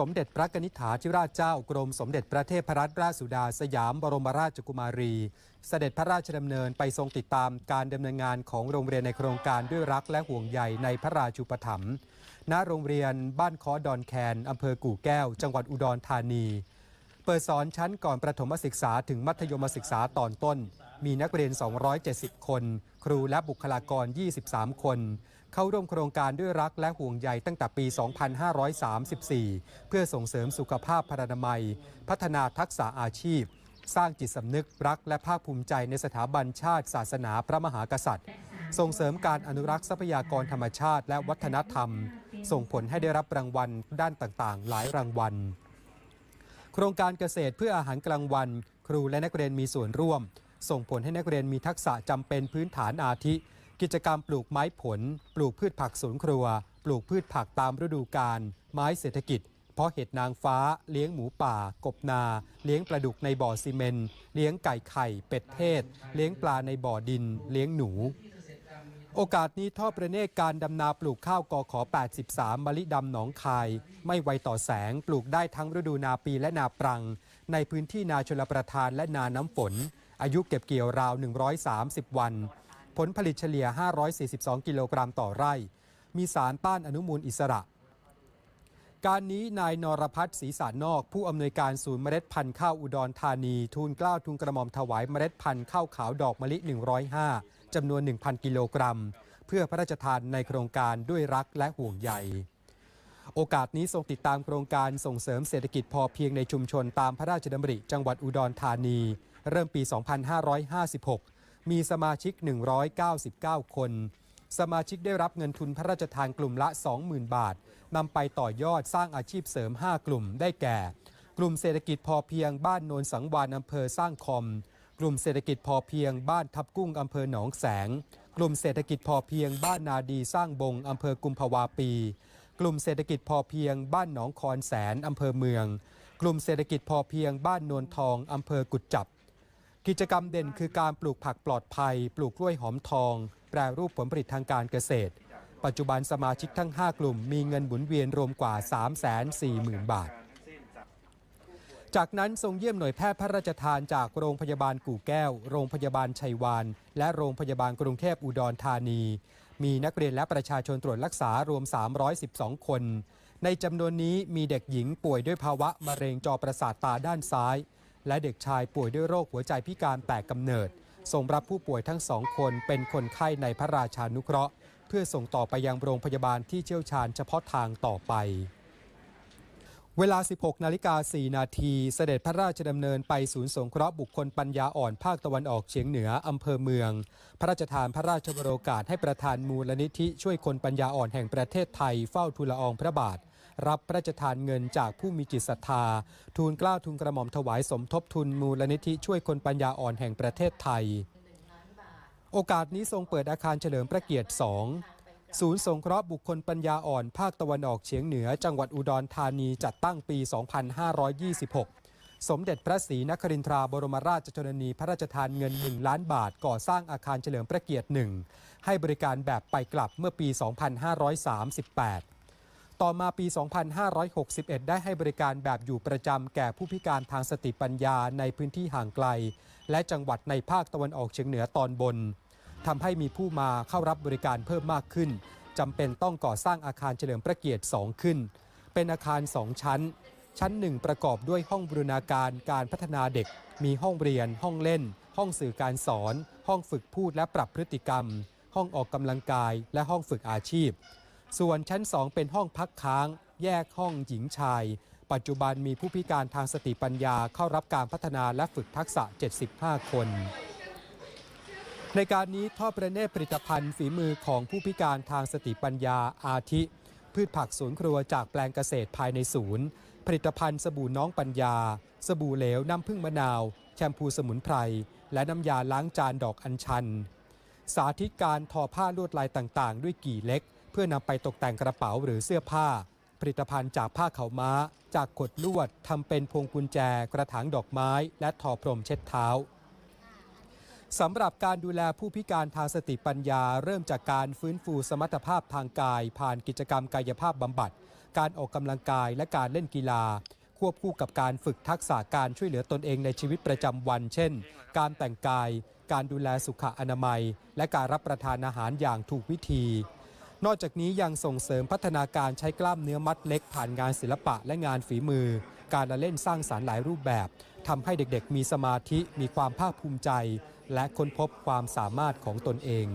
สมเด็จพระกนิษฐาธิราชเจ้ากรมสมเด็จพระเทพรัตนราชสุดาสยามบรมราชกุมารี เสด็จพระราชดำเนินไปทรงติดตามการดำเนินงานของโรงเรียนในโครงการด้วยรักและห่วงใยในพระราชูปถัมภ์ณโรงเรียนบ้านคอดอนแคนอำเภอกู่แก้ว จังหวัดอุดรธานี เปิดสอนชั้นก่อนประถมศึกษาถึงมัธยมศึกษาตอนต้น มีนักเรียน 270 คน ครูและบุคลากร 23 คน เข้าร่วมโครงการด้วยรักและห่วงใยตั้งแต่ปี 2534 เพื่อส่งเสริมสุขภาพพรรณนามัย พัฒนาทักษะอาชีพ สร้างจิตสำนึกรักและภาคภูมิใจในสถาบันชาติ ศาสนาพระมหากษัตริย์ ส่งเสริมการอนุรักษ์ทรัพยากรธรรมชาติและวัฒนธรรม ส่งผลให้ได้รับรางวัลด้านต่างๆ หลายรางวัล โครงการเกษตรเพื่ออาหารกลางวัน ครูและนักเรียนมีส่วนร่วม ส่งผลให้นักเรียนมีทักษะจำเป็นพื้นฐานอาทิ กิจกรรมปลูกไม้ผล ปลูกพืชผักสวนครัว ปลูกพืชผักตามฤดูกาลไม้เศรษฐกิจ เพาะเห็ดนางฟ้า เลี้ยงหมูป่า กบนา เลี้ยงปลาดุกในบ่อซีเมนเลี้ยงไก่ไข่ เป็ดเทศ เลี้ยงปลาในบ่อดิน เลี้ยงหนูโอกาสนี้ทอดประเนตรการดำนาปลูกข้าวกอขอ 83มะลิดำหนองคาย ไม่ไวต่อแสงปลูกได้ทั้งฤดูนาปีและนาปรัง ในพื้นที่นาชลประทานและนาน้ำฝน อายุเก็บเกี่ยวราว 130 วัน ผลผลิตเฉลี่ย 542 กิโลกรัมต่อไร่ มีสารต้านอนุมูลอิสระ การนี้นายนรพัฒน์ศรีสารนอก ผู้อำนวยการศูนย์เมล็ดพันธุ์ข้าวอุดรธานี ทูลเกล้าทูลกระหม่อมถวายเมล็ดพันธุ์ข้าวขาวดอกมะลิ 105จำนวน 1,000 กิโลกรัม เพื่อพระราชทานในโครงการด้วยรักและห่วงใยโอกาสนี้ทรงติดตามโครงการส่งเสริมเศรษฐกิจพอเพียงในชุมชนตามพระราชดำริจังหวัดอุดรธานี เริ่มปี 2556 มีสมาชิก 199 คน สมาชิกได้รับเงินทุนพระราชทานกลุ่มละ 20,000 บาทนำไปต่อยอดสร้างอาชีพเสริม 5 กลุ่มได้แก่ กลุ่มเศรษฐกิจพอเพียงบ้านโนนสังวานอำเภอสร้างคอม กลุ่มเศรษฐกิจพอเพียงบ้านทับกุ้งอำเภอหนองแสง กลุ่มเศรษฐกิจพอเพียงบ้านนาดีสร้างบงอำเภอกุมภาวาปี กลุ่มเศรษฐกิจพอเพียง บ้านหนองคอนแสนอำเภอเมือง กลุ่มเศรษฐกิจพอเพียง บ้านนวลทองอำเภอกุดจับ กิจกรรมเด่นคือการปลูกผักปลอดภัย ปลูกกล้วยหอมทอง แปรรูปผลผลิตทางการเกษตร ปัจจุบันสมาชิกทั้ง 5 กลุ่ม มีเงินหมุนเวียนรวมกว่า 340,000 บาท จากนั้นทรงเยี่ยมหน่วยแพทย์พระราชทานจากโรงพยาบาลกู่แก้ว โรงพยาบาลชัยวาน และโรงพยาบาลกรุงเทพอุดรธานี มีนักเรียนและประชาชนตรวจรักษารวม 312 คน ในจำนวนนี้มีเด็กหญิงป่วยด้วยภาวะมะเร็งจอประสาทตาด้านซ้าย และเด็กชายป่วยด้วยโรคหัวใจพิการแตกกำเนิดส่งรับผู้ป่วยทั้งสองคนเป็นคนไข้ในพระราชานุเคราะห์ เพื่อส่งต่อไปยังโรงพยาบาลที่เชี่ยวชาญเฉพาะทางต่อไป เวลา 16 นาฬิกา 4 นาที เสด็จพระราชดำเนินไปศูนย์สงเคราะห์บุคคลปัญญาอ่อนภาคตะวันออกเฉียงเหนืออำเภอเมือง พระราชทานพระราชวโรกาสให้ประธานมูลนิธิช่วยคนปัญญาอ่อนแห่งประเทศไทยเฝ้าทูลละอองพระบาท รับพระราชทานเงินจากผู้มีจิตศรัทธา ทูลกล้าทูลกระหม่อมถวายสมทบทุนมูลนิธิช่วยคนปัญญาอ่อนแห่งประเทศไทย โอกาสนี้ทรงเปิดอาคารเฉลิมพระเกียรติ 2 ศูนย์สงเคราะห์บุคคลปัญญาอ่อนภาคตะวันออกเฉียงเหนือ จังหวัดอุดรธานีจัดตั้งปี 2526สมเด็จพระศรีนครินทราบรมราชชนนีพระราชทานเงิน 1 ล้านบาท ก่อสร้างอาคารเฉลิมพระเกียรติหนึ่งให้บริการแบบไปกลับเมื่อปี 2538 ต่อมาปี 2561 ได้ให้บริการแบบอยู่ประจำแก่ผู้พิการทางสติปัญญาในพื้นที่ห่างไกล และจังหวัดในภาคตะวันออกเฉียงเหนือตอนบนทำให้มีผู้มาเข้ารับบริการเพิ่มมากขึ้นจำเป็นต้องก่อสร้างอาคารเฉลิมพระเกียรติ 2 ขึ้น เป็นอาคาร 2 ชั้น ชั้น 1 ประกอบด้วยห้องบูรณาการการพัฒนาเด็ก มีห้องเรียน ห้องเล่น ห้องสื่อการสอน ห้องฝึกพูดและปรับพฤติกรรม ห้องออกกำลังกาย และห้องฝึกอาชีพ ส่วนชั้น 2 เป็นห้องพักค้าง แยกห้องหญิงชาย ปัจจุบันมีผู้พิการทางสติปัญญาเข้ารับการพัฒนาและฝึกทักษะ 75 คน ในการนี้ทอดประเนตรผลิตภัณฑ์ฝีมือของผู้พิการทางสติปัญญาอาทิ พืชผักสวนครัวจากแปลงเกษตรภายในศูนย์ ผลิตภัณฑ์สบู่น้องปัญญา สบู่เหลวน้ำผึ้งมะนาว แชมพูสมุนไพร และน้ำยาล้างจานดอกอัญชัน สาธิตการทอผ้าลวดลายต่างๆ ด้วยกี่เล็ก เพื่อนำไปตกแต่งกระเป๋าหรือเสื้อผ้า ผลิตภัณฑ์จากผ้าเขาม้า จากขดลวดทำเป็นพวงกุญแจ กระถางดอกไม้ และทอพรมเช็ดเท้าสำหรับการดูแลผู้พิการทางสติปัญญา เริ่มจากการฟื้นฟูสมรรถภาพทางกาย ผ่านกิจกรรมกายภาพบำบัด การออกกำลังกายและการเล่นกีฬา ควบคู่กับการฝึกทักษะการช่วยเหลือตนเองในชีวิตประจำวัน เช่น การแต่งกาย การดูแลสุขอนามัย และการรับประทานอาหารอย่างถูกวิธี นอกจากนี้ยังส่งเสริมพัฒนาการใช้กล้ามเนื้อมัดเล็ก ผ่านงานศิลปะและงานฝีมือ การละเล่นสร้างสารรค์หลายรูปแบบทำให้เด็กๆ มีสมาธิมีความภาคภูมิใจ และค้นพบความสามารถของตนเอง